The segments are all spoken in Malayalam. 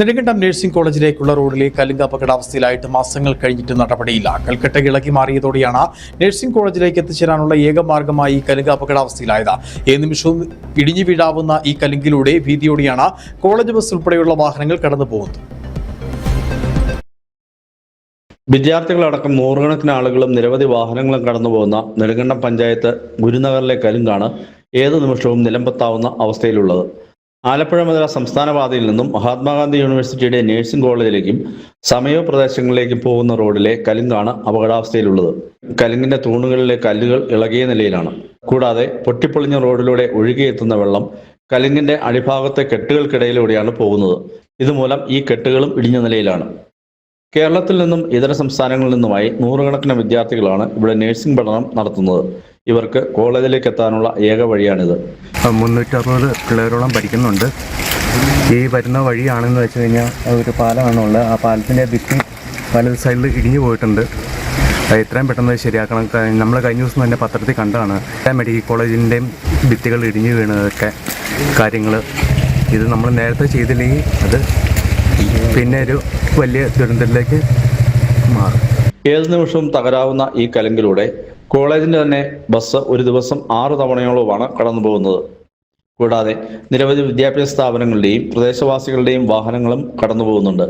നെടുങ്കണ്ടം നഴ്സിംഗ് കോളേജിലേക്കുള്ള റോഡിലെ കലുങ്ക് അപകടാവസ്ഥയിലായിട്ട് മാസങ്ങൾ കഴിഞ്ഞിട്ട് നടപടിയില്ല. കൽക്കട്ട ഇളക്കി മാറിയതോടെയാണ് നഴ്സിംഗ് കോളേജിലേക്ക് എത്തിച്ചേരാനുള്ള ഏക മാർഗമായി ഈ കലുങ്ക് അപകടാവസ്ഥയിലായത് ഏത് നിമിഷവും ഇടിഞ്ഞു വീഴാവുന്ന ഈ കലുങ്കിലൂടെ ഭീതിയോടെയാണ് കോളേജ് ബസ് ഉൾപ്പെടെയുള്ള വാഹനങ്ങൾ കടന്നു പോകുന്നത്. വിദ്യാർത്ഥികളടക്കം നൂറുകണക്കിന് ആളുകളും നിരവധി വാഹനങ്ങളും കടന്നു പോകുന്ന നെടുങ്കണ്ടം പഞ്ചായത്ത് ഗുരുനഗറിലെ കലുങ്കാണ് ഏത് നിമിഷവും നിലമ്പത്താവുന്ന അവസ്ഥയിലുള്ളത്. ആലപ്പുഴ മുതൽ സംസ്ഥാനപാതയിൽ നിന്നും മഹാത്മാഗാന്ധി യൂണിവേഴ്സിറ്റിയുടെ നഴ്സിംഗ് കോളേജിലേക്കും സമയോ പ്രദേശങ്ങളിലേക്കും പോകുന്ന റോഡിലെ കലുങ്കാണ് അപകടാവസ്ഥയിലുള്ളത്. കലുങ്ങിന്റെ തൂണുകളിലെ കല്ലുകൾ ഇളകിയ നിലയിലാണ്. കൂടാതെ പൊട്ടിപ്പൊളിഞ്ഞ റോഡിലൂടെ ഒഴുകിയെത്തുന്ന വെള്ളം കലുങ്ങിന്റെ അടിഭാഗത്തെ കെട്ടുകൾക്കിടയിലൂടെയാണ് പോകുന്നത്. ഇതുമൂലം ഈ കെട്ടുകളും ഇടിഞ്ഞ നിലയിലാണ്. കേരളത്തിൽ നിന്നും ഇതര സംസ്ഥാനങ്ങളിൽ നിന്നുമായി നൂറുകണക്കിന് വിദ്യാർത്ഥികളാണ് ഇവിടെ നഴ്സിംഗ് പഠനം നടത്തുന്നത്. ഇവർക്ക് കോളേജിലേക്ക് എത്താനുള്ള ഏക വഴിയാണിത്. മുന്നൂറ്ററുപത് പിള്ളേരോളം പഠിക്കുന്നുണ്ട്. ഈ വരുന്ന വഴിയാണെന്ന് വെച്ച് കഴിഞ്ഞാൽ ഒരു പാലമാണുള്ളത് ആ പാലത്തിന്റെ ഭിത്തി വലത് സൈഡിൽ ഇടിഞ്ഞു പോയിട്ടുണ്ട്. എത്രയും പെട്ടെന്ന് ശരിയാക്കണം. നമ്മൾ കഴിഞ്ഞ ദിവസം തന്നെ പത്രത്തിൽ കണ്ടതാണ്. മെഡിക്കൽ കോളേജിന്റെയും ഭിത്തികൾ ഇടിഞ്ഞു വീണതൊക്കെ കാര്യങ്ങൾ. ഇത് നമ്മൾ നേരത്തെ ചെയ്തില്ലെങ്കിൽ അത് പിന്നെ ഒരു വലിയ ദുരന്തത്തിലേക്ക് മാറും. ഏത് നിമിഷവും തകരാവുന്ന ഈ കലങ്കിലൂടെ കോളേജിന്റെ തന്നെ ബസ് ഒരു ദിവസം ആറു തവണയോളമാണ് കടന്നു പോകുന്നത് കൂടാതെ നിരവധി വിദ്യാഭ്യാസ സ്ഥാപനങ്ങളുടെയും പ്രദേശവാസികളുടെയും വാഹനങ്ങളും കടന്നു പോകുന്നുണ്ട്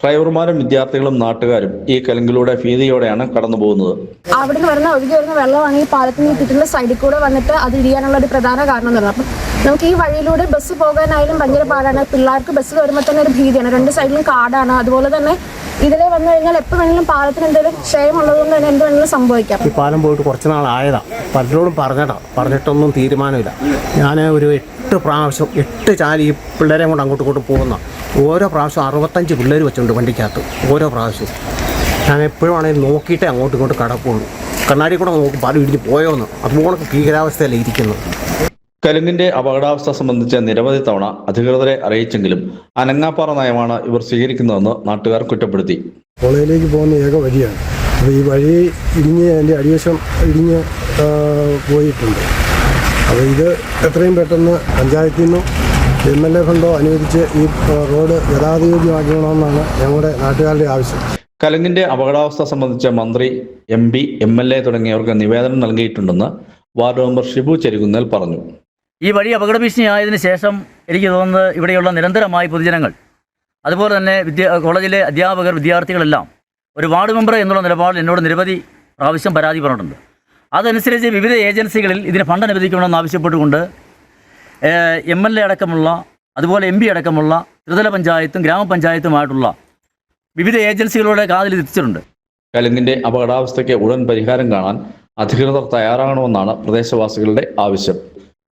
ഡ്രൈവർമാരും വിദ്യാർത്ഥികളും നാട്ടുകാരും ഈ കലങ്കിലൂടെ ഭീതിയോടെയാണ് കടന്നു പോകുന്നത് അവിടെ നിന്ന് വരുന്ന ഒഴുകി വരുന്ന വെള്ളമാണ് ഈ പാലത്തിന് ചുറ്റുള്ള സൈഡിൽ കൂടെ വന്നിട്ട് അത് ഇടിയാനുള്ള ഒരു പ്രധാന കാരണം എന്ന് പറഞ്ഞത് നമുക്ക് ഈ വഴിയിലൂടെ ബസ് പോകാനായാലും ഭയങ്കര പാടാണ്. പിള്ളേർക്ക് ബസ് വരുമ്പോൾ തന്നെ ഒരു ഭീതിയാണ്. രണ്ട് സൈഡിലും കാടാണ്. അതുപോലെ തന്നെ ഇതിലെ വന്നു കഴിഞ്ഞാൽ എപ്പോൾ വേണമെങ്കിലും പാലത്തിന് എന്തെങ്കിലും ക്ഷയമുള്ളതുകൊണ്ട് തന്നെ എന്ത് വേണമെങ്കിലും സംഭവിക്കാം. ഈ പാലം പോയിട്ട് കുറച്ച് നാളായതാ. പലരോടും പറഞ്ഞതാ. പറഞ്ഞിട്ടൊന്നും തീരുമാനമില്ല. ഞാൻ ഒരു എട്ട് പ്രാവശ്യം എട്ട് ചാലി ഈ പിള്ളേരെ കൊണ്ട് അങ്ങോട്ടും ഇങ്ങോട്ടും പോകുന്ന ഓരോ പ്രാവശ്യം അറുപത്തഞ്ച് പിള്ളേർ വെച്ചുണ്ട് വണ്ടിക്കകത്ത്. ഓരോ പ്രാവശ്യവും ഞാൻ എപ്പോഴും നോക്കിയിട്ടേ അങ്ങോട്ടും ഇങ്ങോട്ടും കടപ്പുള്ളൂ കണ്ണാടി കൂടെ നോക്കും പാലം ഇടിഞ്ഞ് പോയോന്ന്. അതുപോലെ ഭീകരാവസ്ഥയല്ലേ ഇരിക്കുന്നത്. കലുങ്കിന്റെ അപകടാവസ്ഥ സംബന്ധിച്ച് നിരവധി തവണ അധികൃതരെ അറിയിച്ചെങ്കിലും അനങ്ങാപ്പാറ നയമാണ് ഇവർ സ്വീകരിക്കുന്നതെന്ന് നാട്ടുകാർ കുറ്റപ്പെടുത്തി. കോളേജിലേക്ക് പോകുന്ന ഏക വഴിയാണ്. അപ്പോൾ ഈ വഴി ഇടിഞ്ഞ് അതിന്റെ അടിവശം ഇടിഞ്ഞ് പോയിട്ടുണ്ട്. അപ്പോൾ ഇത് എത്രയും പെട്ടെന്ന് പഞ്ചായത്തിൽ നിന്നും എം എൽ എ ഫണ്ടോ അനുവദിച്ച് ഈ റോഡ് ഗതാഗതയോഗ്യമാക്കണമെന്നാണ് ഞങ്ങളുടെ നാട്ടുകാരുടെ ആവശ്യം. കലങ്ങിന്റെ അപകടാവസ്ഥ സംബന്ധിച്ച മന്ത്രി M P M L A തുടങ്ങിയവർക്ക് നിവേദനം നൽകിയിട്ടുണ്ടെന്ന് വാർഡ് മെമ്പർ ഷിബു ചെരുകുന്നേൽ പറഞ്ഞു. ഈ വഴി അപകട ഭീഷണിയായതിനു ശേഷം എനിക്ക് തോന്നുന്നത് ഇവിടെയുള്ള നിരന്തരമായി പൊതുജനങ്ങൾ അതുപോലെ തന്നെ വിദ്യ കോളേജിലെ അധ്യാപകർ വിദ്യാർത്ഥികളെല്ലാം ഒരു വാർഡ് മെമ്പർ എന്നുള്ള നിലപാടിൽ എന്നോട് നിരവധി പ്രാവശ്യം പരാതി പറഞ്ഞിട്ടുണ്ട്. അതനുസരിച്ച് വിവിധ ഏജൻസികളിൽ ഇതിന് ഫണ്ട് അനുവദിക്കണമെന്ന് ആവശ്യപ്പെട്ടുകൊണ്ട് എം എൽ എ അടക്കമുള്ള അതുപോലെ എം പി അടക്കമുള്ള ത്രിതല പഞ്ചായത്തും ഗ്രാമപഞ്ചായത്തുമായിട്ടുള്ള വിവിധ ഏജൻസികളുടെ കാതിൽ എത്തിച്ചിട്ടുണ്ട്. കലുങ്കിന്റെ അപകടാവസ്ഥയ്ക്ക് ഉടൻ പരിഹാരം കാണാൻ അധികൃതർ തയ്യാറാകണമെന്നാണ് പ്രദേശവാസികളുടെ ആവശ്യം.